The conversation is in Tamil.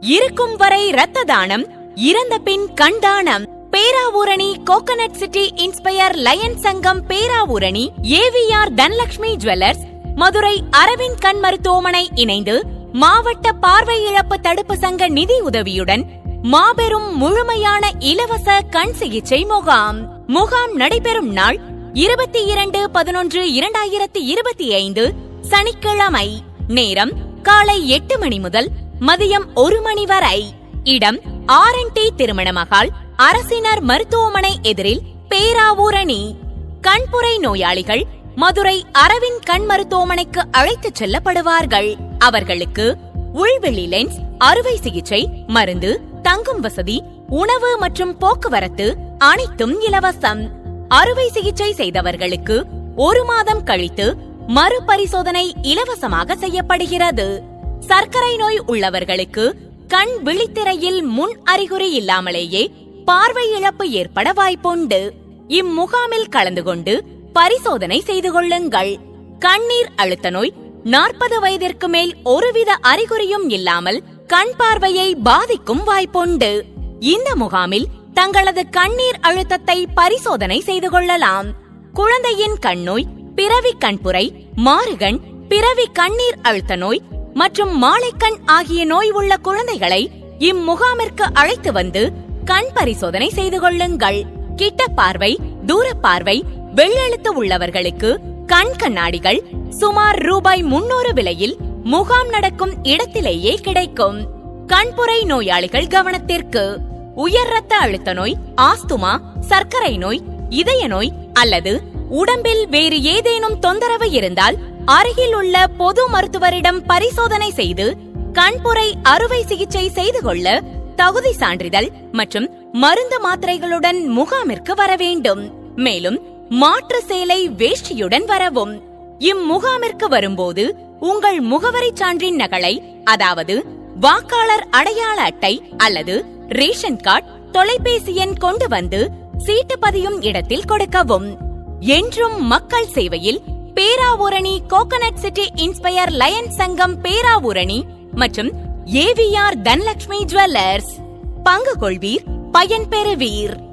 இருக்கும் வரை இரத்த தானம் இறந்த பின் கண் தானம். Peravurani coconut city inspire lion சங்கம் பேராவூரணி ஏவிஆர் தனலட்சுமி ஜுவல்லர்ஸ் மதுரை அரவிந்த் கண் மருத்துவமனை இணைந்து மாவட்ட பார்வை இழப்பு தடுப்பு சங்க நிதி உதவியுடன் மாபெரும் முழுமையான இலவச கண் சிகிச்சை முகாம். முகாம் நடைபெறும் நாள் இருபத்தி இரண்டு பதினொன்று இரண்டாயிரத்தி இருபத்தி ஐந்து சனிக்கிழமை. நேரம் காலை எட்டு மணி முதல் மதியம் ஒரு மணி வரை. இடம் ஆர் என் டி திருமண மகால் அரசினர் மருத்துவமனை எதிரில் பேராவூரணி. கண்புரை நோயாளிகள் மதுரை அரவிந்த் கண் மருத்துவமனைக்கு அழைத்துச் செல்லப்படுவார்கள். அவர்களுக்கு உள்வெளி லென்ஸ் அறுவை சிகிச்சை மருந்து தங்கும் வசதி உணவு மற்றும் போக்குவரத்து அனைத்தும் இலவசம். அறுவை சிகிச்சை செய்தவர்களுக்கு ஒரு மாதம் கழித்து மறுபரிசோதனை இலவசமாக செய்யப்படுகிறது. சர்க்கரை நோய் உள்ளவர்களுக்கு கண் விழித்திரையில் முன் அறிகுறி இல்லாமலேயே பார்வை இழப்பு ஏற்பட வாய்ப்புண்டு. இம்முகாமில் கலந்து கொண்டு பரிசோதனை செய்து கொள்ளுங்கள். கண்ணீர் அழுத்த நோய் நாற்பது வயதிற்கு மேல் ஒருவித அறிகுறியும் இல்லாமல் கண் பார்வையை பாதிக்கும் வாய்ப்புண்டு. இந்த முகாமில் தங்களது கண்ணீர் அழுத்தத்தை பரிசோதனை செய்து கொள்ளலாம். குழந்தையின் கண்ணோய் பிறவி கண்புரை மாறுகண் பிறவி கண்ணீர் அழுத்த நோய் மற்றும் மாலைக்கண் ஆகிய நோய் உள்ள குழந்தைகளை இம்முகாமிற்கு அழைத்து வந்து கண் பரிசோதனை செய்து கொள்ளுங்கள். கிட்ட பார்வை தூர பார்வை வெள்ளெழுத்து உள்ளவர்களுக்கு கண் கண்ணாடிகள் சுமார் ரூபாய் முன்னூறு விலையில் முகாம் நடக்கும் இடத்திலேயே கிடைக்கும். கண்புரை நோயாளிகள் கவனத்திற்கு. உயர் ரத்த அழுத்த நோய் ஆஸ்துமா சர்க்கரை நோய் இதய நோய் அல்லது உடம்பில் வேறு ஏதேனும் தொந்தரவு இருந்தால் அருகில் உள்ள பொது மருத்துவரிடம் பரிசோதனை செய்து கண்புரை அறுவை சிகிச்சை செய்து கொள்ள தகுதி சான்றிதழ் மற்றும் மருந்து மாத்திரைகளுடன் முகாமிற்கு வர வேண்டும். மேலும் மாற்று சேலை வேஷ்டியுடன் வரவும். இம்முகாமிற்கு வரும்போது உங்கள் முகவரி சான்றின் நகலை அதாவது வாக்காளர் அடையாள அட்டை அல்லது ரேஷன் கார்டு தொலைபேசி எண் கொண்டு வந்து சீட்டு பதியும் இடத்தில் கொடுக்கவும். என்றும் மக்கள் சேவையில் Peravurani coconut city inspire lion சங்கம் பேராவூரணி மற்றும் ஏவிஆர் தனலட்சுமி ஜுவல்லர்ஸ். பங்கு கொள்வீர் பயன் பெறுவீர்